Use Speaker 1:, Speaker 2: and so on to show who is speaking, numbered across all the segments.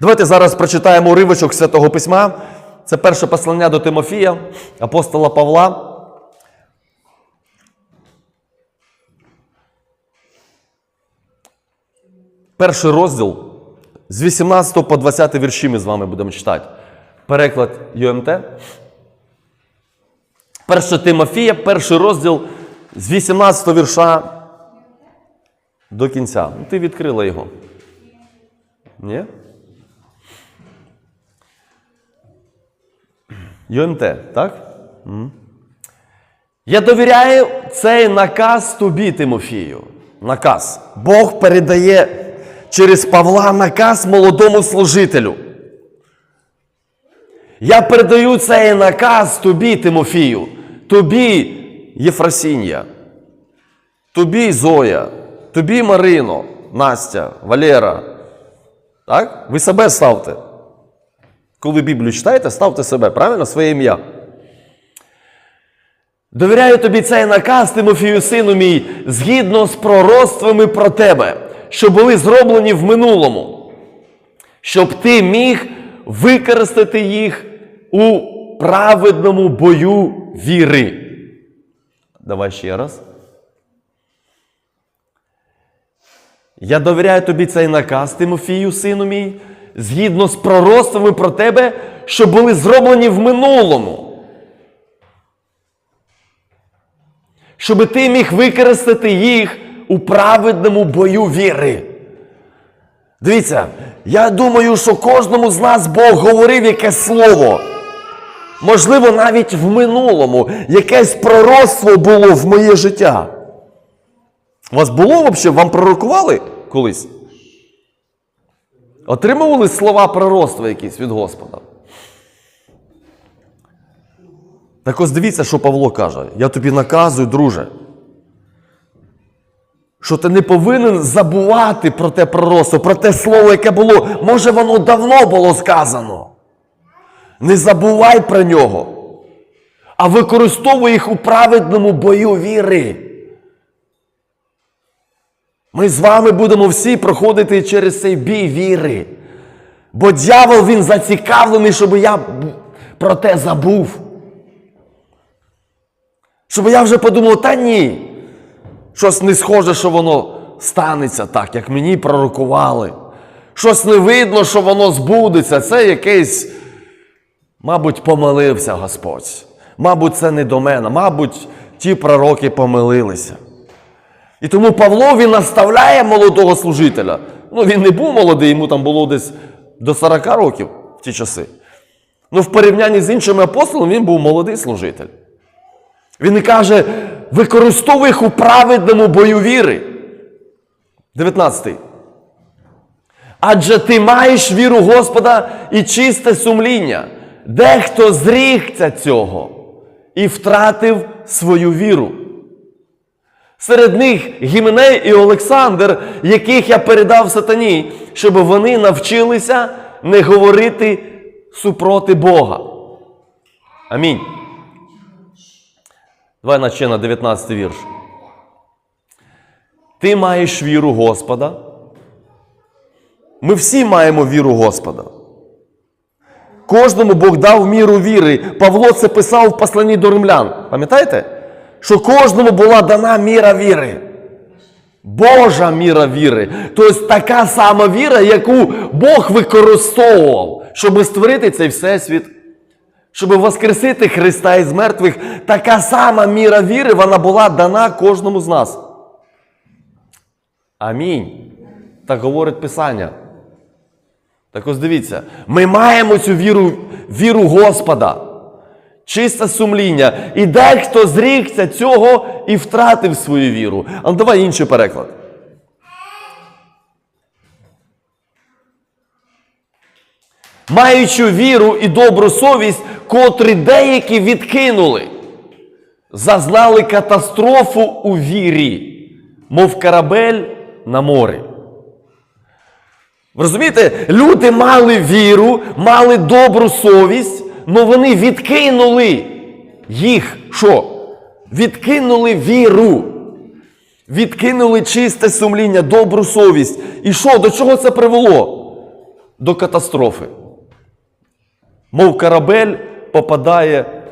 Speaker 1: Давайте зараз прочитаємо уривочок Святого Письма. Це перше послання до Тимофія, апостола Павла. Перший розділ з 18 по 20 вірші ми з вами будемо читати. Переклад ЮМТ. Перше Тимофія, перший розділ з 18 вірша до кінця. Ну, ти відкрила його. Ні? ЮМТ, так? Я довіряю цей наказ тобі, Тимофію. Наказ. Бог передає через Павла наказ молодому служителю. Я передаю цей наказ тобі, Тимофію, тобі, Єфросінія, тобі, Зоя, тобі, Марино, Настя, Валера. Так? Ви себе ставте. Коли Біблію читаєте, ставте себе, правильно? Своє ім'я. Довіряю тобі цей наказ, Тимофію, сину мій, згідно з пророцтвами про тебе, що були зроблені в минулому, щоб ти міг використати їх у праведному бою віри. Давай ще раз. Я довіряю тобі цей наказ, Тимофію, сину мій, згідно з пророцтвами про тебе, що були зроблені в минулому. Щоб ти міг використати їх у праведному бою віри. Дивіться, я думаю, що кожному з нас Бог говорив якесь слово. Можливо, навіть в минулому якесь пророцтво було в моє життя. У вас було взагалі? Вам пророкували колись? Отримували слова пророцтва якісь від Господа? Так ось дивіться, що Павло каже. Я тобі наказую, друже. Що ти не повинен забувати про те пророцтво, про те слово, яке було. Може, воно давно було сказано. Не забувай про нього, а використовуй їх у праведному бою віри. Ми з вами будемо всі проходити через цей бій віри. Бо дьявол він зацікавлений, щоб я про те забув. Щоб я вже подумав, та ні. Щось не схоже, що воно станеться так, як мені пророкували. Щось не видно, що воно збудеться. Це якийсь, мабуть, помилився Господь. Мабуть, це не до мене. Мабуть, ті пророки помилилися. І тому Павло він наставляє молодого служителя. Ну, він не був молодий, йому там було десь до 40 років в ті часи. Ну, в порівнянні з іншими апостолами він був молодий служитель. Він і каже, використовуй їх у праведному бою віри. 19. Адже ти маєш віру Господа і чисте сумління. Дехто зрігся цього і втратив свою віру. Серед них Гіменей і Олександр, яких я передав сатані, щоб вони навчилися не говорити супроти Бога. Амінь. Давай на ще на 19 вірш. Ти маєш віру Господа. Ми всі маємо віру Господа. Кожному Бог дав міру віри. Павло це писав в посланні до римлян. Пам'ятаєте? Що кожному була дана міра віри. Божа міра віри. Тобто така сама віра, яку Бог використовував, щоб створити цей всесвіт, щоб воскресити Христа із мертвих. Така сама міра віри, вона була дана кожному з нас. Амінь. Так говорить Писання. Так ось дивіться, ми маємо цю віру, віру Господа, чисте сумління. І дехто зрікся цього і втратив свою віру. А ну давай інший переклад. Маючи віру і добру совість, котрі деякі відкинули, зазнали катастрофу у вірі, мов корабель на морі. Розумієте, люди мали віру, мали добру совість, але вони відкинули їх. Що? Відкинули віру. Відкинули чисте сумління, добру совість. І що? До чого це привело? до катастрофи. Мов корабель попадає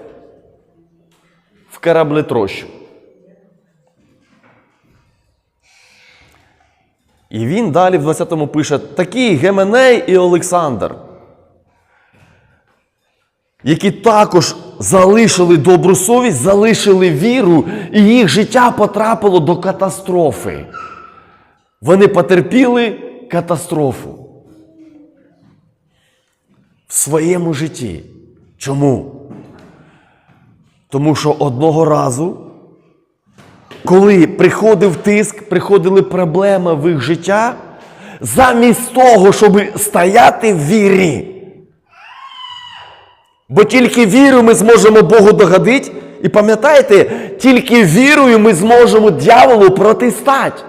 Speaker 1: в кораблетрощу. І він далі в 20-му пише: такі Геменей і Олександр, які також залишили добру совість, залишили віру, і їх життя потрапило до катастрофи. Вони потерпіли катастрофу в своєму житті. Чому? Тому що одного разу, коли приходив тиск, приходили проблеми в їх життя, замість того, щоб стояти в вірі. Бо тільки вірою ми зможемо Богу догодити. І пам'ятаєте, тільки вірою ми зможемо дьяволу протистати.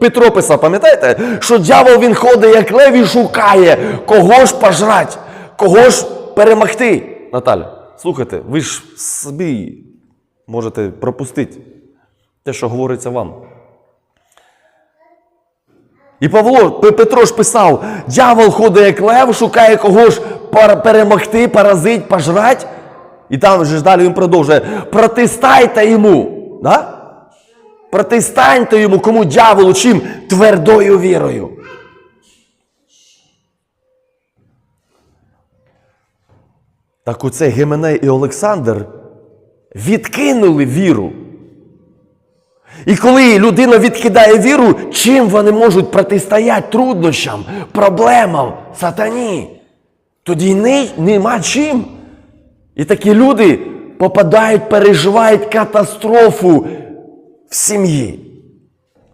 Speaker 1: Петро писав, пам'ятаєте, що дьявол він ходить, як лев і шукає, кого ж пожрать, кого ж перемогти. Наталя, слухайте, ви ж собі можете пропустити те, що говориться вам. І Павло Петро ж писав: дьявол ходить як лев, шукає кого ж перемогти, поразить, пожрать. І там же ж далі він продовжує: протистайте йому. Да? Протистаньте йому, кому дьяволу, чим твердою вірою. Так оце Геменей і Олександр відкинули віру. І коли людина відкидає віру, чим вони можуть протистояти труднощам, проблемам, сатані? Тоді не, нема чим. І такі люди попадають, переживають катастрофу в сім'ї,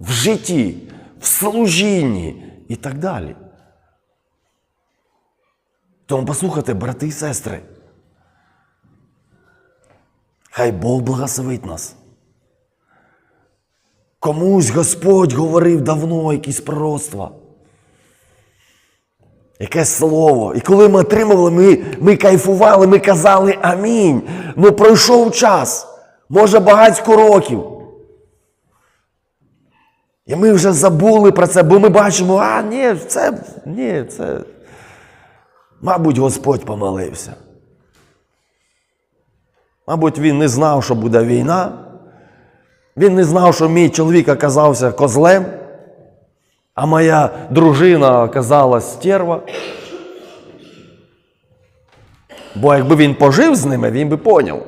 Speaker 1: в житті, в служінні і так далі. Тому послухайте, брати і сестри. Хай Бог благословить нас. Комусь Господь говорив давно якісь пророцтва. Якесь слово. І коли ми отримували, ми, ми кайфували, ми казали амінь. Ну пройшов час, може багатько років. І ми вже забули про це, бо ми бачимо, а ні, це, ні, це. Мабуть, Господь помолився. Мабуть, він не знав, що буде війна. Він не знав, що мій чоловік оказався козлем, а моя дружина оказалась стерва. Бо якби він пожив з ними, він би поняв,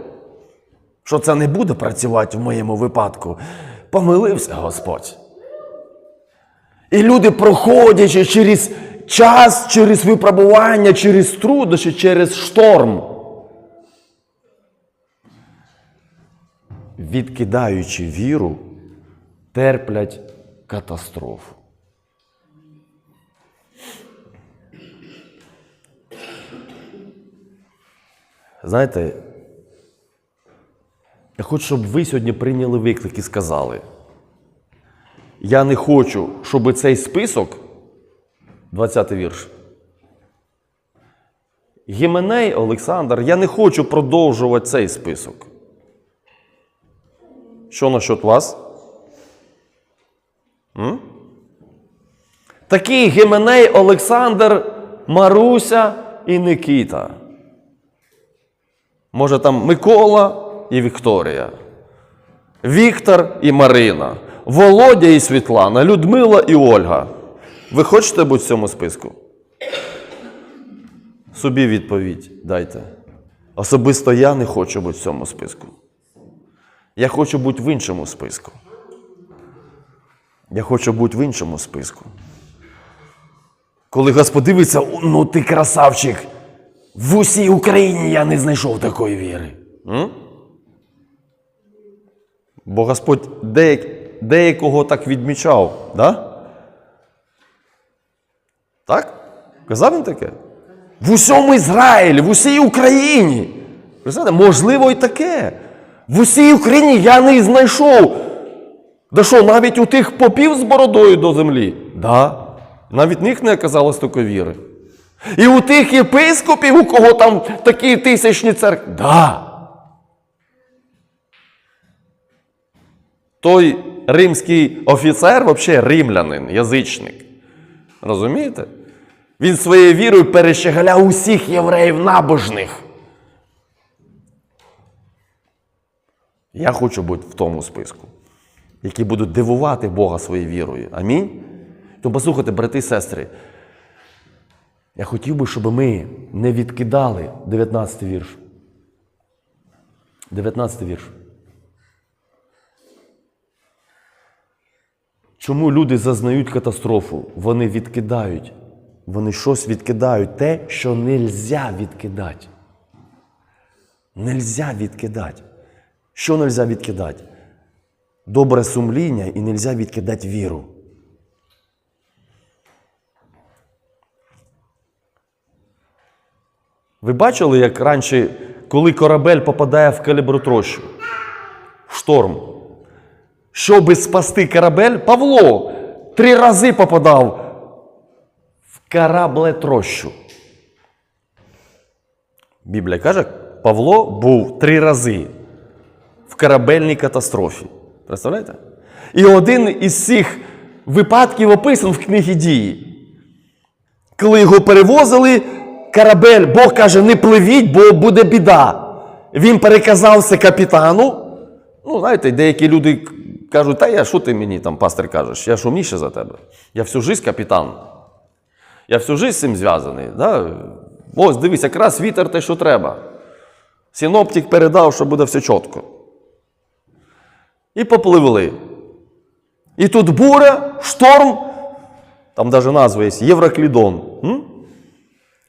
Speaker 1: що це не буде працювати в моєму випадку. Помилився Господь. І люди, проходячи через час, через випробування, через труднощі, через шторм, відкидаючи віру, терплять катастрофу. Знаєте, я хочу, щоб ви сьогодні прийняли виклик і сказали. Я не хочу, щоб цей список, 20 й вірш. Гіменей Олександр, я не хочу продовжувати цей список. Що насчет вас? М? Такий Гіменей Олександр, Маруся і Никіта. Може там Микола і Вікторія. Віктор і Марина. Володя і Світлана, Людмила і Ольга. Ви хочете бути в цьому списку? Собі відповідь дайте. Особисто я не хочу бути в цьому списку. Я хочу бути в іншому списку. Я хочу бути в іншому списку. Коли Господь дивиться, ну ти красавчик, в усій Україні я не знайшов такої віри. М? Бо Господь деяк, деякого так відмічав, да? Так? Казав він таке? В усьому Ізраїлі, в усій Україні. Знаєте, можливо, і таке. В усій Україні я не знайшов. Да що, навіть у тих попів з бородою до землі? Да. Навіть них не оказалось такої віри. І у тих єпископів, у кого там такі тисячні церкви. Да. Той римський офіцер, взагалі римлянин, язичник. Розумієте? Він своєю вірою перещеголяв усіх євреїв набожних. Я хочу бути в тому списку, які будуть дивувати Бога своєю вірою. Амінь. То послухайте, брати і сестри. Я хотів би, щоб ми не відкидали 19 вірш. 19 вірш. Чому люди зазнають катастрофу? Вони відкидають. Вони щось відкидають те, що нельзя відкидати. Нельзя відкидати. Що нельзя відкидати? Добре сумління і нельзя відкидати віру. Ви бачили, як раніше, коли корабель попадає в калібротрощу, в шторм, щоби спасти корабель, Павло три рази попадав в кораблетрощу. Біблія каже, Павло був три рази в корабельній катастрофі. Представляєте? І один із цих випадків описаний в книгі дії. Коли його перевозили, корабель, Бог каже, не пливіть, бо буде біда. Він переказав це капітану. Ну, знаєте, деякі люди кажуть, та я що ти мені там, пастор, кажеш? Я ж умніше за тебе. Я всю жизнь капітан. Я всю жизнь з цим зв'язаний. Да? Ось, дивись, якраз вітер те, що треба. Синоптик передав, що буде все чітко. І попливли. І тут буря, шторм, там навіть назва є Євроклідон. М?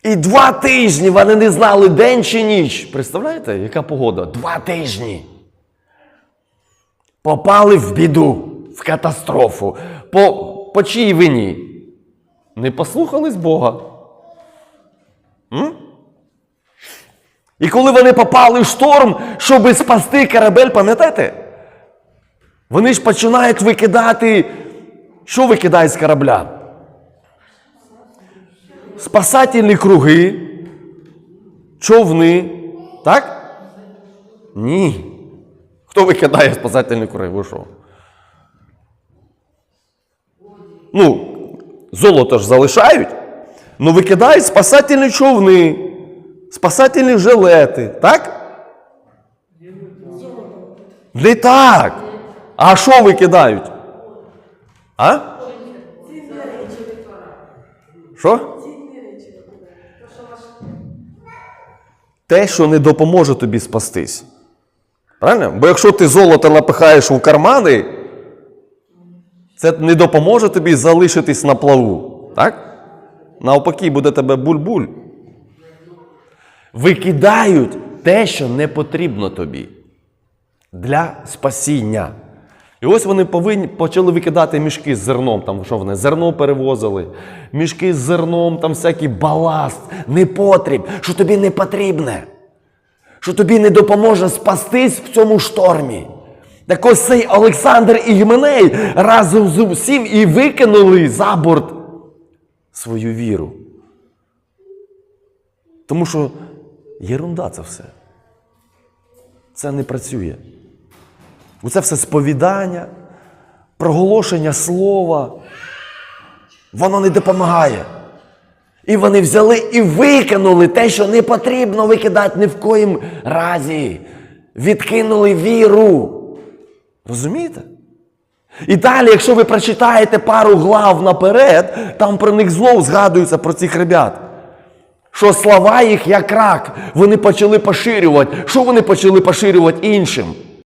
Speaker 1: І два тижні вони не знали день чи ніч. Представляєте, яка погода? Два тижні. Попали в біду, в катастрофу. По, по чиїй вині? Не послухались Бога. М? І коли вони попали в шторм, щоб спасти корабель, пам'ятаєте? Вони ж починають викидати. Що викидають з корабля? Спасательні круги, човни. Так? Ні. Хто викидає спасательні круги? Ви що? Ну, золото ж залишають, ну викидають спасательні човни, спасательні жилети, так? Не так. А що викидають? А? Що? Те, що не допоможе тобі спастись. Правильно? Бо якщо ти золото напихаєш у кармани, це не допоможе тобі залишитись на плаву. Так? Навпаки, буде тебе буль-буль. Викидають те, що не потрібно тобі для спасіння. І ось вони повинні почали викидати мішки з зерном. Там що вони зерно перевозили, мішки з зерном, там всякий баласт, непотріб, що тобі не потрібне, що тобі не допоможе спастись в цьому штормі. Так ось цей Олександр і Гіменей разом з усім і викинули за борт свою віру. Тому що єрунда це все. Це не працює. Оце все сповідання, проголошення слова. Воно не допомагає. І вони взяли і викинули те, що не потрібно викидати ні в коїм разі. Відкинули віру. Розумієте? І далі, якщо ви прочитаєте пару глав наперед, там про них знов згадується про цих ребят. Що слова їх як рак, вони почали поширювати. Що вони почали поширювати іншим?